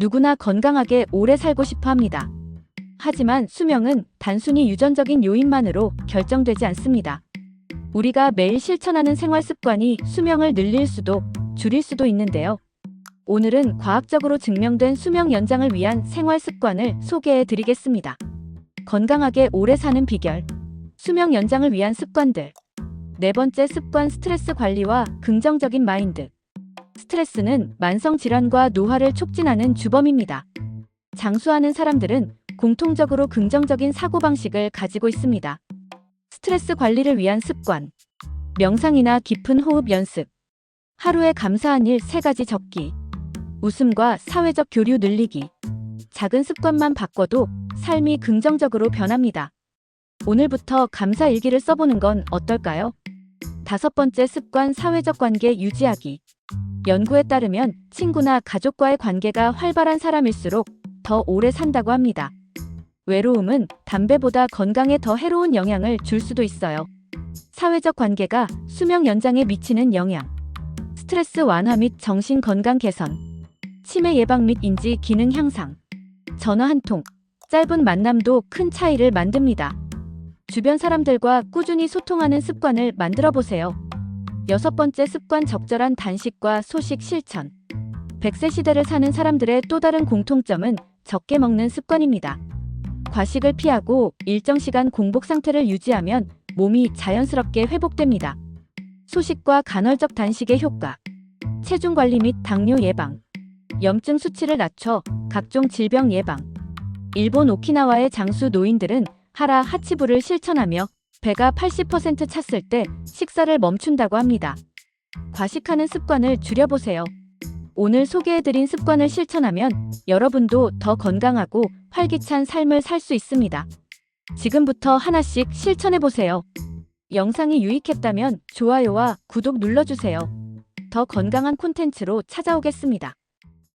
누구나 건강하게 오래 살고 싶어 합니다. 하지만 수명은 단순히 유전적인 요인만으로 결정되지 않습니다. 우리가 매일 실천하는 생활 습관이 수명을 늘릴 수도 줄일 수도 있는데요. 오늘은 과학적으로 증명된 수명 연장을 위한 생활 습관을 소개해 드리겠습니다. 건강하게 오래 사는 비결. 수명 연장을 위한 습관들. 네 번째 습관 스트레스 관리와 긍정적인 마인드. 스트레스는 만성 질환과 노화를 촉진하는 주범입니다. 장수하는 사람들은 공통적으로 긍정적인 사고방식을 가지고 있습니다. 스트레스 관리를 위한 습관. 명상이나 깊은 호흡 연습. 하루에 감사한 일세 가지 적기. 웃음과 사회적 교류 늘리기. 작은 습관만 바꿔도 삶이 긍정적으로 변합니다. 오늘부터 감사 일기를 써보는 건 어떨까요? 다섯 번째 습관 사회적 관계 유지하기. 연구에 따르면 친구나 가족과의 관계가 활발한 사람일수록 더 오래 산다고 합니다. 외로움은 담배보다 건강에 더 해로운 영향을 줄 수도 있어요. 사회적 관계가 수명 연장에 미치는 영향. 스트레스 완화 및 정신 건강 개선. 치매 예방 및 인지 기능 향상. 전화 한 통. 짧은 만남도 큰 차이를 만듭니다. 주변 사람들과 꾸준히 소통하는 습관을 만들어 보세요. 여섯 번째 습관 적절한 단식과 소식 실천. 100세 시대를 사는 사람들의 또 다른 공통점은 적게 먹는 습관입니다. 과식을 피하고 일정 시간 공복 상태를 유지하면 몸이 자연스럽게 회복됩니다. 소식과 간헐적 단식의 효과. 체중 관리 및 당뇨 예방. 염증 수치를 낮춰 각종 질병 예방. 일본 오키나와의 장수 노인들은 하라 하치부를 실천하며 배가 80% 찼을 때 식사를 멈춘다고 합니다. 과식하는 습관을 줄여보세요. 오늘 소개해드린 습관을 실천하면 여러분도 더 건강하고 활기찬 삶을 살 수 있습니다. 지금부터 하나씩 실천해보세요. 영상이 유익했다면 좋아요와 구독 눌러주세요. 더 건강한 콘텐츠로 찾아오겠습니다.